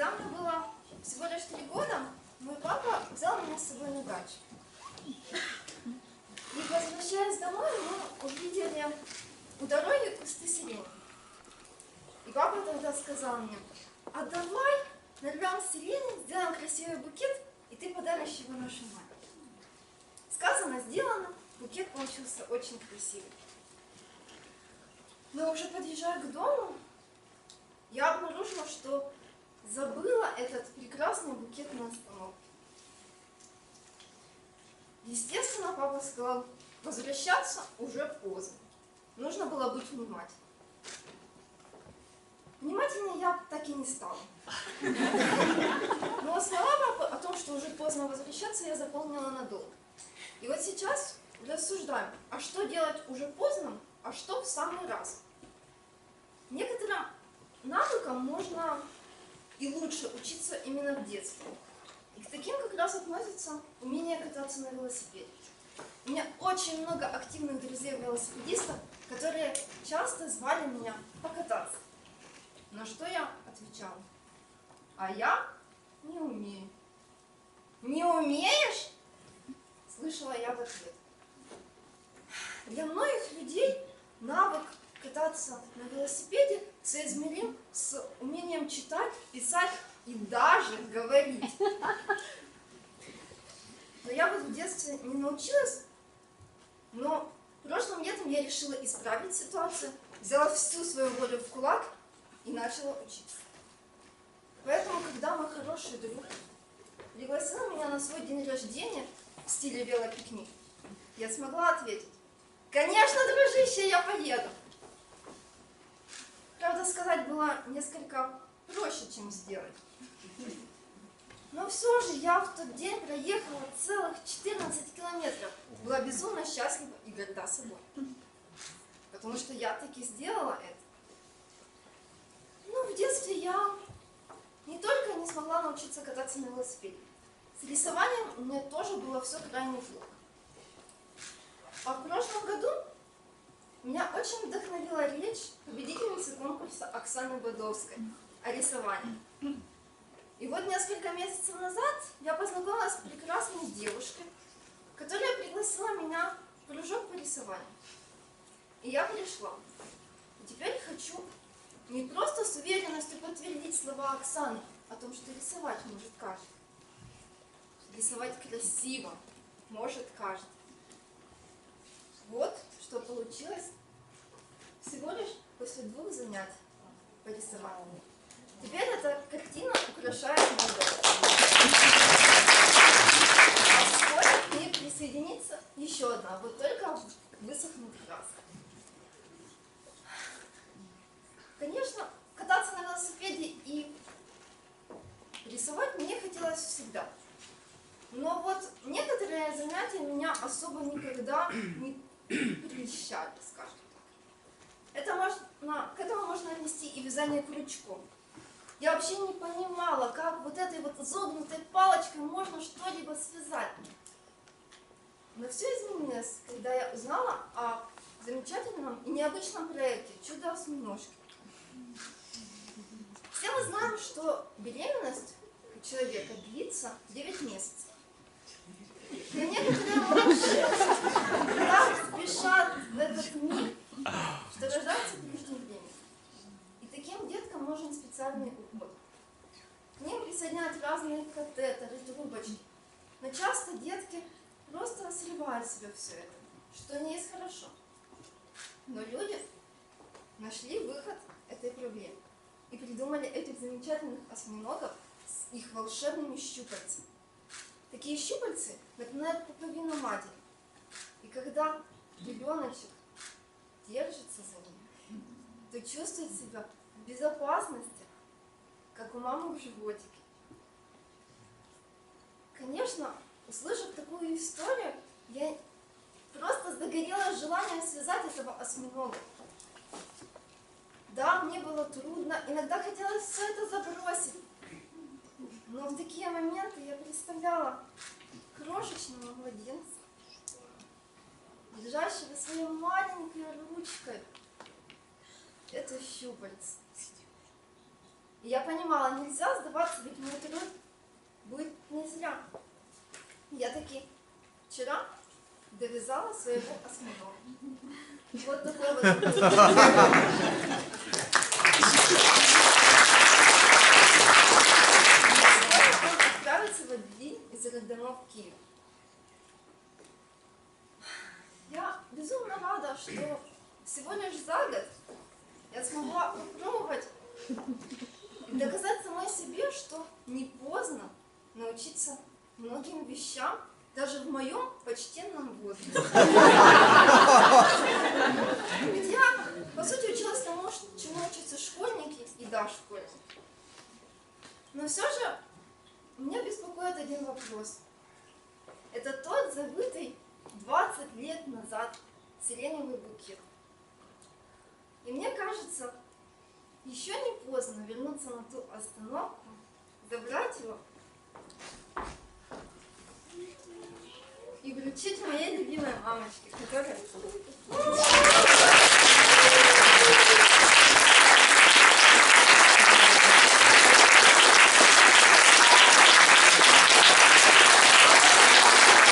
Когда мне было всего лишь три года, мой папа взял меня с собой на дачу. И возвращаясь домой, мы увидели у дороги кусты сирени. И папа тогда сказал мне, а давай нарвем сирени, сделаем красивый букет, и ты подаришь его нашей маме. Сказано, сделано, букет получился очень красивый. Но уже подъезжая к дому, я обнаружила, что забыла этот прекрасный букет на остановке. Естественно, папа сказал, возвращаться уже поздно. Нужно было быть внимательным. Внимательнее я так и не стала. Но слова папы о том, что уже поздно возвращаться, я запомнила надолго. И вот сейчас рассуждаем, а что делать уже поздно, а что в самый раз. Некоторым навыкам можно и лучше учиться именно в детстве. И к таким как раз относится умение кататься на велосипеде. У меня очень много активных друзей-велосипедистов, которые часто звали меня покататься. На что я отвечала? А я не умею. Не умеешь? Слышала я в ответ. Для многих людей навык кататься на велосипеде соизмерим с умением читать, писать и даже говорить. Но я вот в детстве не научилась, но прошлым летом я решила исправить ситуацию, взяла всю свою волю в кулак и начала учиться. Поэтому, когда мой хороший друг пригласил меня на свой день рождения в стиле велопикник, я смогла ответить, конечно, дружище, я поеду. Правда, сказать было несколько проще, чем сделать. Но все же я в тот день проехала целых 14 километров. Была безумно счастлива и горда собой. Потому что я таки сделала это. Ну, в детстве я не только не смогла научиться кататься на велосипеде. С рисованием у меня тоже было все крайне плохо. А в прошлом году меня очень вдохновила речь победительницы конкурса Оксаны Бодовской о рисовании. И вот несколько месяцев назад я познакомилась с прекрасной девушкой, которая пригласила меня в кружок по рисованию. И я пришла. И теперь хочу не просто с уверенностью подтвердить слова Оксаны о том, что рисовать может каждый. Рисовать красиво может каждый. Вот что получилось всего лишь после двух занятий по рисованию. Теперь эта картина украшает мой дом. А вскоре к ней присоединится еще одна, вот только высохнут краска. Конечно, кататься на велосипеде и рисовать мне хотелось всегда. Но вот некоторые занятия меня особо никогда не прельщали, скажем так. Это можно, к этому можно отнести и вязание крючком. Я вообще не понимала, как вот этой вот изогнутой палочкой можно что-либо связать. Но все изменилось, когда я узнала о замечательном и необычном проекте «Чудо-осьминожки». Все мы знаем, что беременность у человека длится 9 месяцев. Но некоторые малыши так спешат в этот мир, что рождаются преждевременно. И таким деткам нужен специальный уход. К ним присоединяют разные катетеры, трубочки. Но часто детки просто сливают в себя все это, что не есть хорошо. Но люди нашли выход этой проблемы и придумали этих замечательных осьминогов с их волшебными щупальцами. Такие щупальцы напоминают пуповину матери. И когда ребеночек держится за ним, то чувствует себя в безопасности, как у мамы в животике. Конечно, услышав такую историю, я просто загорелось желание связать этого осьминога. Да, мне было трудно, иногда хотелось все это забросить. Но в такие моменты я представляла крошечного младенца, держащего своей маленькой ручкой это щупальце. И я понимала, нельзя сдаваться, ведь мой труд будет не зря. Я таки вчера довязала своего осьминога. Вот такой вот. Отправится в один из роддомов в Киев. Я безумно рада, что всего лишь за год я смогла попробовать доказать самой себе, что не поздно научиться многим вещам, даже в моем почтенном возрасте. Я, по сути, училась тому, чему учатся школьники и дошкольники. Но все же меня беспокоит один вопрос. Это тот забытый 20 лет назад сиреневый букет. И мне кажется, еще не поздно вернуться на ту остановку, забрать его и вручить моей любимой мамочке, которая